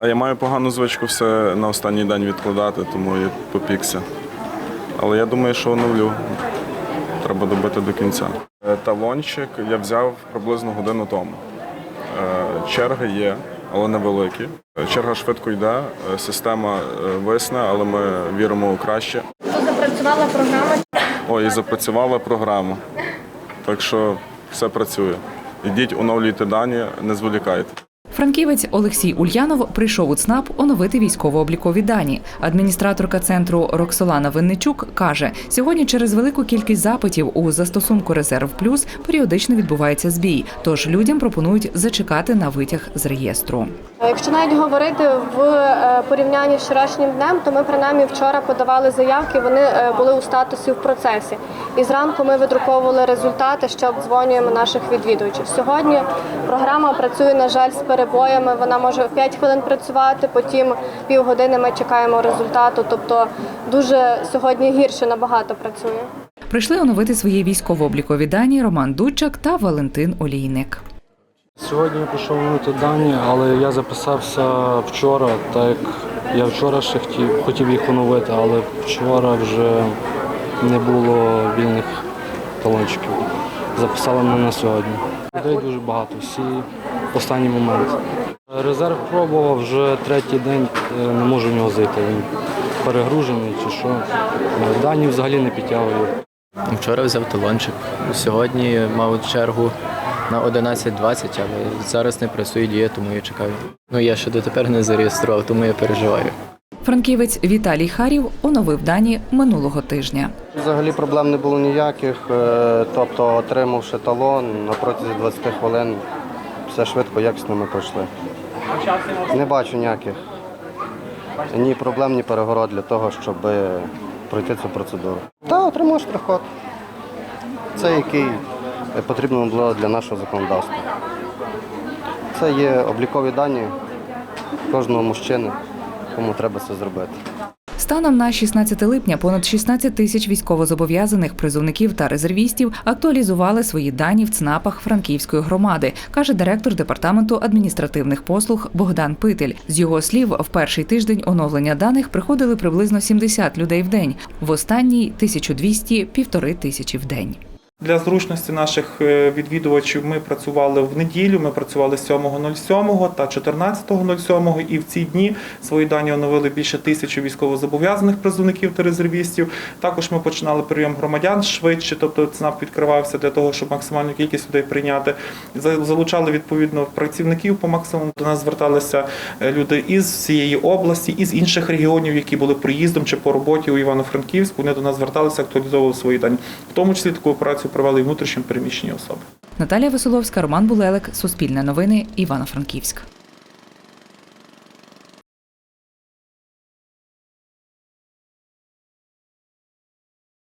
А я маю погану звичку все на останній день відкладати, тому я попікся. Але я думаю, що оновлю. Треба добити до кінця. Е, Талончик я взяв приблизно годину тому. Е, Черги є, але невеликі. Е, Черга швидко йде, система висне, але ми віримо у краще. Тут запрацювала програма. О, і запрацювала програма. Так що все працює. Ідіть, оновлюйте дані, не зволікайте. Франківець Олексій Ульянов прийшов у ЦНАП оновити військово-облікові дані. Адміністраторка центру Роксолана Винничук каже: сьогодні через велику кількість запитів у застосунку Резерв Плюс періодично відбувається збій. Тож людям пропонують зачекати на витяг з реєстру. Якщо навіть говорити в е, порівнянні з вчорашнім днем, то ми принаймні вчора подавали заявки. Вони е, були у статусі в процесі. І зранку ми видруковували результати, що обдзвонюємо наших відвідувачів. Сьогодні програма працює, на жаль, з перебоями. Вона може 5 хвилин працювати, потім півгодини ми чекаємо результату. Тобто дуже сьогодні гірше набагато працює. Прийшли оновити свої військово-облікові дані Роман Дудчак та Валентин Олійник. Сьогодні я пішов новити дані, але я записався вчора, так як я вчора ще хотів, хотів їх оновити, але вчора вже не було вільних талончиків. Записали мене на сьогодні. Людей дуже багато, всі в останній момент. Резерв пробував вже третій день, е, не можу в нього зайти. Він перегружений чи що. Е, Дані взагалі не підтягую. Вчора взяв талончик. Сьогодні мав чергу на 11.20, але зараз не працює дія, тому я чекаю. Ну я ще дотепер не зареєстрував, тому я переживаю. Франківець Віталій Харів оновив дані минулого тижня. Взагалі проблем не було ніяких, е, тобто отримавши талон на протязі 20 хвилин, все швидко, якісно ми пройшли. Не бачу ніяких ні проблем, ні перегород для того, щоб пройти цю процедуру. Та отримав штрих-код. Це який потрібно було для нашого законодавства. Це є облікові дані кожного мужчини, кому треба це зробити. Станом на 16 липня понад 16 тисяч військовозобов'язаних призовників та резервістів актуалізували свої дані в ЦНАПах Франківської громади, каже директор департаменту адміністративних послуг Богдан Питель. З його слів, в перший тиждень оновлення даних приходили приблизно 70 людей в день, в останній 1200 – півтори тисячі в день. Для зручності наших е, відвідувачів ми працювали в неділю. Ми працювали 7.07 та 14.07 і в ці дні свої дані оновили більше тисячі військовозобов'язаних призовників та резервістів. Також ми починали прийом громадян швидше, тобто ЦНАП відкривався для того, щоб максимальну кількість людей прийняти. Залучали відповідно працівників по максимуму. До нас зверталися е, люди із всієї області, із інших регіонів, які були приїздом чи по роботі у Івано-Франківську. Вони до нас зверталися, актуалізовували свої дані. В тому числі таку операцію провели і внутрішньо переміщені особи. Наталія Веселовська, Роман Булелик, Суспільне новини, Івано-Франківськ.